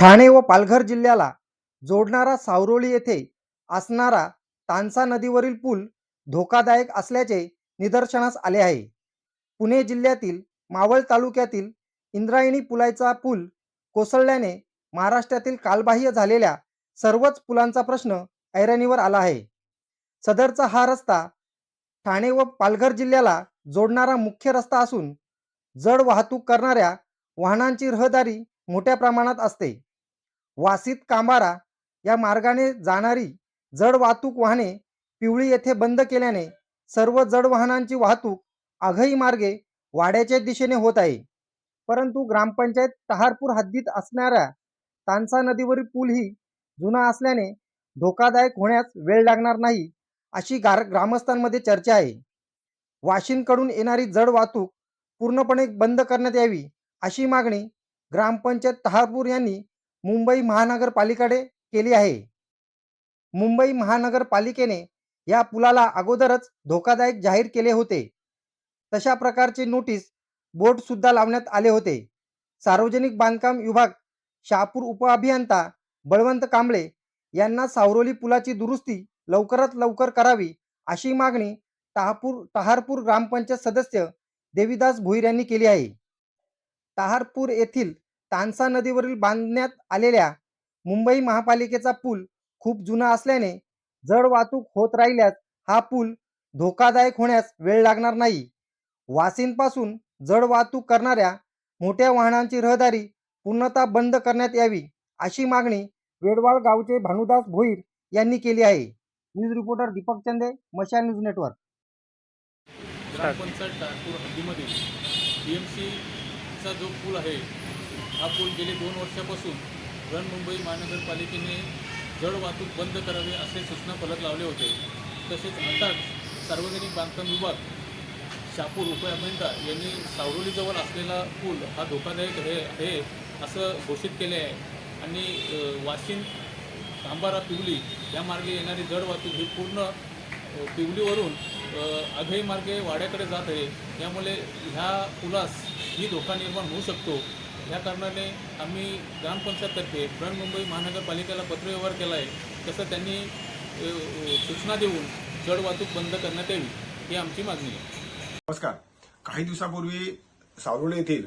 ठाणे व पालघर जिल्ह्याला जोडणारा सावरोळी येथे असणारा तानसा नदीवरील पूल धोकादायक असल्याचे निदर्शनास आले आहे. पुणे जिल्ह्यातील मावळ तालुक्यातील इंद्रायणी पुलाचा पूल कोसळल्याने महाराष्ट्रातील कालबाह्य झालेल्या सर्वच पुलांचा प्रश्न ऐरणीवर आला आहे. सदरचा हा रस्ता ठाणे व पालघर जिल्ह्याला जोडणारा मुख्य रस्ता असून जड वाहतूक करणाऱ्या वाहनांची रहदारी मोठ्या प्रमाणात असते. वासीत कांबारा या मार्गाने जाणारी जड वाहतूक वाहने पिवळी येथे बंद केल्याने सर्व जड वाहनांची वाहतूक आघई मार्गे वाड्याच्या दिशेने होत आहे. परंतु ग्रामपंचायत तहारपूर हद्दीत असणाऱ्या तानसा नदीवरील पूल ही जुना असल्याने धोकादायक होण्यास वेळ लागणार नाही अशी गार ग्रामस्थांमध्ये चर्चा आहे. वाशिंकडून येणारी जड वाहतूक पूर्णपणे बंद करण्यात यावी अशी मागणी ग्रामपंचायत तहारपूर यांनी मुंबई महानगरपालिकेकडे केली आहे. मुंबई महानगरपालिकेने या पुलाला अगोदरच धोकादायक जाहीर केले होते. तशा प्रकारचे नोटीस बोर्ड सुद्धा लावण्यात आले होते. सार्वजनिक बांधकाम विभाग शहापूर उपअभियंता बळवंत कांबळे यांना सावरोली पुलाची दुरुस्ती लवकरात लवकर करावी अशी मागणी टहापूर टहारपूर ग्रामपंचायत सदस्य देवीदास भोईर यांनी केली आहे. टहारपूर येथील तानसा नदीवरील बांधण्यात आलेल्या मुंबई महापालिकेचा पूल खूप जुना असल्याने जड वाहतूक होत राहिल्यास हा पूल धोकादायक होण्यास वेळ लागणार नाही. वासींपासून जड वाहतूक करणाऱ्या मोठ्या वाहनांची रहदारी पूर्णतः बंद करण्यात यावी अशी मागणी वेडवाळ गावचे भानुदास भोईर यांनी केली आहे. न्यूज रिपोर्टर दीपक चंदे मशा न्यूज नेटवर्क. ग्रामपंचायत टारपूर हद्दीमध्ये बी एम सीचा जो पूल आहे हा पूल गेले दोन वर्षापासून बृहन्मुंबई महानगरपालिकेने जड वाहतूक बंद करावी असे सूचना फलक लावले होते. तसेच आता सार्वजनिक बांधकाम विभाग शापूर उपअभियंता यांनी सावरोलीजवळ असलेला पूल हा धोकादायक आहे आहे असं घोषित केले आहे. आणि अ, वाशिंद तांबारा पिवली या मार्गे येणारी जड वाहतूक ही पूर्ण पिवलीवरून अ, आघाई मार्गे वाड्याकडे जात आहे. त्यामुळे ह्या पुलास ही धोका निर्माण होऊ शकतो. या कारणाने आम्ही ग्रामपंचायततर्फे बृहन्मुंबई महानगरपालिकेला पत्रव्यवहार केला आहे तसं त्यांनी सूचना देऊन जड वाहतूक बंद करण्यात यावी ही आमची मागणी आहे. नमस्कार. काही दिवसापूर्वी सावरोली येथील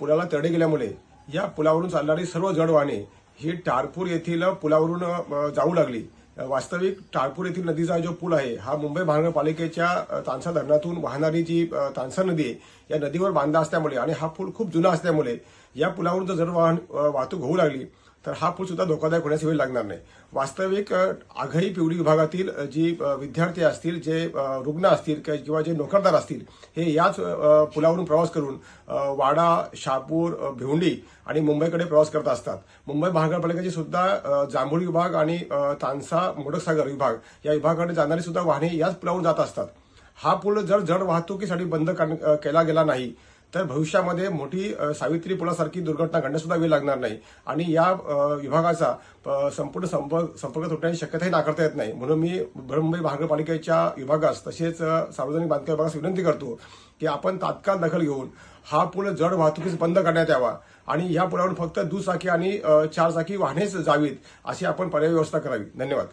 पुलाला तडे गेल्यामुळे या पुलावरून चालणारी सर्व जड वाहने ही टारपूर येथील पुलावरून जाऊ लागली. वास्तविक टाळपूर येथील नदीचा जो पूल आहे हा मुंबई महानगरपालिकेच्या तानसा धरणातून वाहणारी जी तानसा नदी आहे या नदीवर बांधला असल्यामुळे आणि हा पूल खूप जुना असल्यामुळे या पुलावरून जर जड वाहन वाहतूक होऊ लागली तर हा पूल सुद्धा धोकादायक होण्यास वेळ लागणार नाही. वास्तविक अ, आघाई पिवळी विभागातील जी विद्यार्थी असतील जे रुग्ण असतील किंवा जे नोकरदार असतील हे याच पुलावरून प्रवास करून वाडा शहापूर भिवंडी आणि मुंबईकडे प्रवास करत असतात. मुंबई महानगरपालिकेची सुद्धा जांभूळ विभाग आणि तानसा मोडकसागर विभाग या विभागाकडे जाणारी सुद्धा वाहने याच पुलावरून जात असतात. हा पूल जर जड वाहतुकीसाठी बंद केला गेला नाही तर भविष्यामध्ये मोठी सावित्री पुलासारखी दुर्घटना घडण्यासुद्धा वेळ लागणार नाही. आणि या विभागाचा संपूर्ण संपर्क संपर्क तुटण्याची शक्यताही नाकारता येत नाही. म्हणून मी मुंबई महानगरपालिकेच्या विभागास तसेच सार्वजनिक बांधकाम विभागास विनंती करतो की आपण तात्काळ दखल घेऊन हा पूल जड वाहतुकीस बंद करण्यात यावा. आणि या पुलावरून फक्त दुचाकी आणि चारचाकी वाहनेच जावीत अशी आपण पर्याय व्यवस्था करावी. धन्यवाद.